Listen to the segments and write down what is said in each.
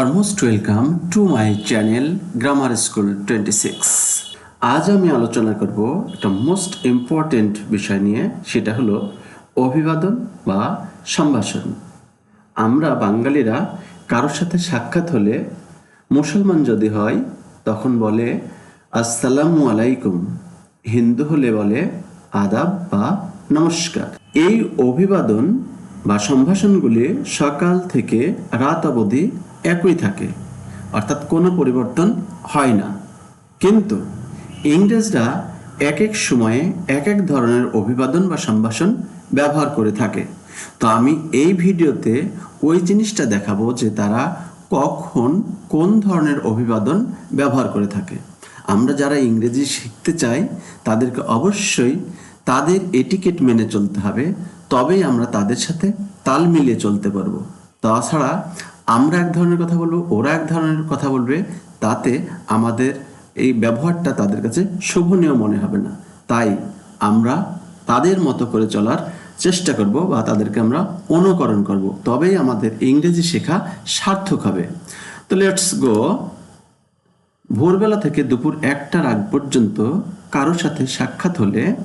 R most welcome to my channel grammar school twenty six আজ আমি আলোচনা করব একটা মোস্ট ইম্পর্টেন্ট বিষয় নিয়ে, সেটা হলো অভিবাদন বা সম্ভাষণ। আমরা বাঙালিরা কারোর সাথে সাক্ষাৎ হলে মুসলমান যদি হয়, তখন বলে, আসসালামু আলাইকুম। হিন্দু হলে বলে, আদাব বা নমস্কার। এই অভিবাদন বা সম্ভাষণগুলি সকাল থেকে রাত অবধি একই থাকে। অর্থাৎ কোনো পরিবর্তন হয় না। কিন্তু ইংরেজরা এক এক সময়ে এক এক ধরনের অভিবাদন বা সম্ভাষণ ব্যবহার করে থাকে। তো আমি এই ভিডিওতে ওই জিনিসটা দেখাবো যে তারা কখন কোন ধরনের অভিবাদন ব্যবহার করে থাকে। আমরা যারা ইংরেজি শিখতে চাই, তাদেরকে অবশ্যই তাদের এটিকেট মেনে চলতে হবে, তবেই আমরা তাদের সাথে তাল মিলিয়ে চলতে পারব। তাছাড়া আমরা এক ধরনের কথা বলব, ওরা এক ধরনের কথা বলবে, তাতে আমাদের এই ব্যবহারটা তাদের কাছে শোভনীয় মনে হবে না। তাই আমরা তাদের মতো করে চলার চেষ্টা করব বা তাদেরকে আমরা অনুকরণ করব। তবেই আমাদের ইংরেজি শেখা সার্থক হবে। তো লেটস গো ভোরবেলা থেকে দুপুর একটার আগ পর্যন্ত কারোর সাথে সাক্ষাৎ হলে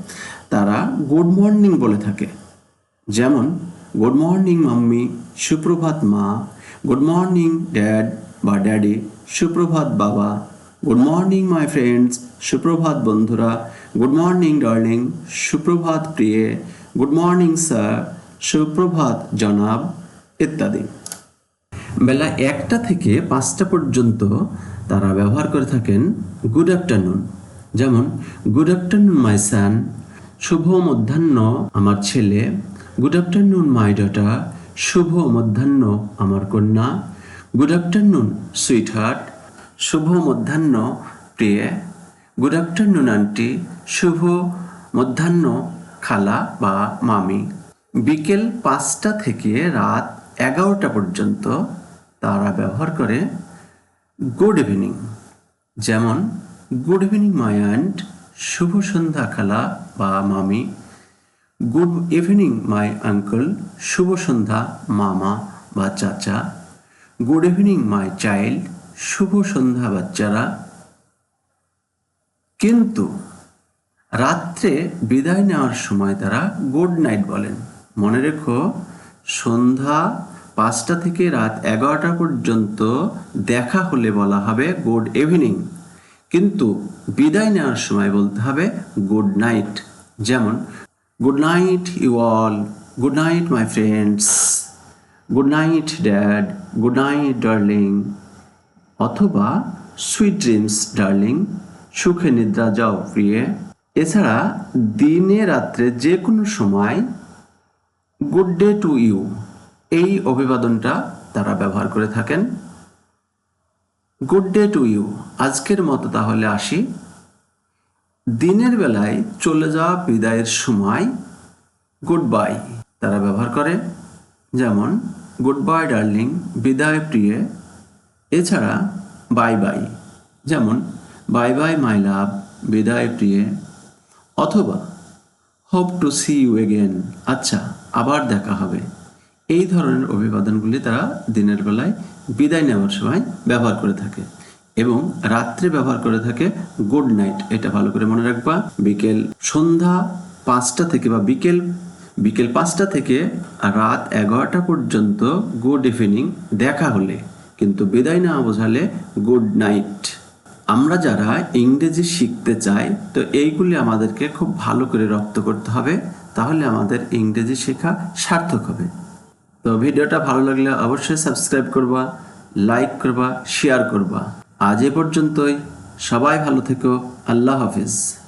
তারা গুড মর্নিং বলে থাকে। যেমন, গুড মর্নিং, মাম্মি, সুপ্রভাত মা গুড মর্নিং ড্যাড বা ড্যাডি সুপ্রভাত বাবা। গুড মর্নিং মাই ফ্রেন্ডস সুপ্রভাত বন্ধুরা। গুড মর্নিং ডার্লিং সুপ্রভাত প্রিয়ে। গুড মর্নিং স্যার সুপ্রভাত জনাব, ইত্যাদি। বেলা একটা থেকে পাঁচটা পর্যন্ত তারা ব্যবহার করে থাকেন গুড আফটারনুন যেমন গুড আফটারনুন মাই সান শুভ মধ্যাহ্ন আমার ছেলে। গুড আফটারনুন মাই ডটার শুভ মধ্যাহ্ন, আমার কন্যা। গুড আফটারনুন সুইট হার্ট শুভ মধ্যাহ্ন, প্রিয়ে। গুড আফটারনুন আন্টি শুভ মধ্যাহ্ন, খালা বা মামি। বিকেল পাঁচটা থেকে রাত এগারোটা পর্যন্ত তারা ব্যবহার করে গুড ইভিনিং যেমন গুড ইভিনিং মাই অ্যান্ড শুভ সন্ধ্যা, খালা বা মামি। Good evening, my uncle. শুভ সন্ধ্যা, মামা বা চাচা। Good evening, my child. শুভ সন্ধ্যা, বাচ্চারা। কিন্তু রাত্রে বিদায় নেওয়ার সময় তারা গুড নাইট বলেন। মনে রেখো, সন্ধ্যা পাঁচটা থেকে রাত এগারোটা পর্যন্ত দেখা হলে বলা হবে গুড ইভিনিং। কিন্তু বিদায় নেওয়ার সময় বলতে হবে গুড নাইট। যেমন good night you all good night my friends good night dad good night darling অথবা সুইট ড্রিমস ডার্লিং সুখে নিদ্রা যাও, প্রিয়ে। এছাড়া, দিনে রাত্রে যে কোনো সময় গুড ডে টু ইউ এই অভিবাদনটা তারা ব্যবহার করে থাকেন। গুড ডে টু ইউ আজকের মতো তাহলে আসি। দিনের বেলায় চলে যাওয়া বিদায়ের সময় গুড বাই তারা ব্যবহার করে। যেমন গুড বাই ডার্লিং বিদায় প্রিয়ে। এছাড়া বাই বাই যেমন বাই বাই মাই লাভ বিদায় প্রিয়ে। অথবা hope to see you again আচ্ছা আবার দেখা হবে। এই ধরনের অভিবাদনগুলি তারা দিনের বেলায় বিদায় নেওয়ার সময় ব্যবহার করে থাকে। এবং রাত্রে ব্যবহার করে থাকে গুড নাইট এটা ভালো করে মনে রাখবা। বিকেল সন্ধ্যা পাঁচটা থেকে বা বিকেল বিকেল পাঁচটা থেকে রাত এগারোটা পর্যন্ত গুড ইভিনিং দেখা হলে, কিন্তু বিদায় নেওয়া বোঝালে গুড নাইট আমরা যারা ইংরেজি শিখতে চাই, তো এইগুলি আমাদেরকে খুব ভালো করে রপ্ত করতে হবে, তাহলে আমাদের ইংরেজি শেখা সার্থক হবে। তো ভিডিওটা ভালো লাগলে অবশ্যই সাবস্ক্রাইব করবা লাইক করবা শেয়ার করবা। আজ এ পর্যন্তই। সবাই ভালো থেকো। আল্লাহ হাফিজ।